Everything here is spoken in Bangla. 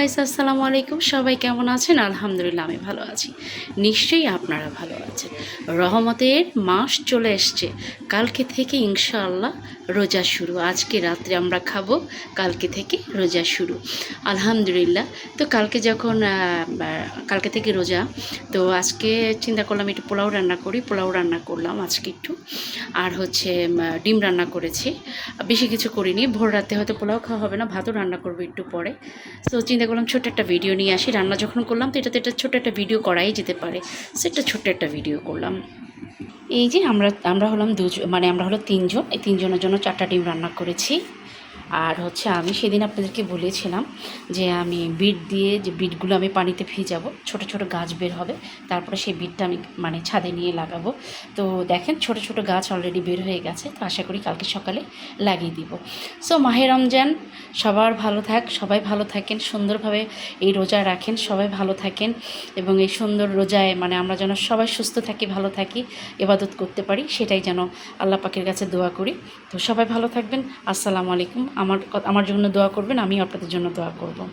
গাইস আসসালামু আলাইকুম। সবাই কেমন আছেন? আলহামদুলিল্লাহ, আমি ভালো আছি। নিশ্চয়ই আপনারা ভালো আছেন। রহমতের মাস চলে এসছে। কালকে থেকে ইনশাআল্লাহ রোজা শুরু। আজকে রাত্রে আমরা খাব, কালকে থেকে রোজা শুরু। আলহামদুলিল্লাহ। তো কালকে যখন কালকে থেকে রোজা, তো আজকে চিন্তা করলাম একটু পোলাও রান্না করি। পোলাও রান্না করলাম আজকে একটু। আর হচ্ছে ডিম রান্না করেছি। বেশি কিছু করিনি। ভোর রাতে হয়তো পোলাও খাওয়া হবে না। ভাতও রান্না করব একটু পরে। তো চিন্তা করলাম, ছোট্ট একটা ভিডিও নিয়ে আসি। রান্না যখন করলাম, তো এটাতে একটা ছোট্ট একটা ভিডিও করাই যেতে পারে। সেটা ছোট্ট একটা ভিডিও করলাম। এই যে আমরা আমরা হলাম দুজন মানে আমরা হলো তিনজন। এই তিনজনের জন্য চারটা ডিম রান্না করেছি। আর হচ্ছে আমি সেদিন আপনাদেরকে বলেছিলাম যে আমি বিট দিয়ে যে বিটগুলো আমি পানিতে ভিজাবো ছোট ছোট গাছ বের হবে, তারপরে সেই বিটটা আমি মানে ছাদে নিয়ে লাগাবো। তো দেখেন ছোট ছোট গাছ অলরেডি বের হয়ে গেছে, তো আশা করি কালকে সকালে লাগিয়ে দিব। সো মাহে রমজান, সবার ভালো থাক, সবাই ভালো থাকেন, সুন্দরভাবে এই রোজা রাখেন, সবাই ভালো থাকেন এবং এই সুন্দর রোজায় মানে আমরা যেন সবাই সুস্থ থাকি, ভালো থাকি এবাদত করতে পারি, সেটাই যেন আল্লাহ পাকের কাছে দোয়া করি। তো সবাই ভালো থাকবেন, আসসালামু আলাইকুম আমার আমার জন্য দোয়া করবেন আমি আপনাদের জন্য দোয়া করব।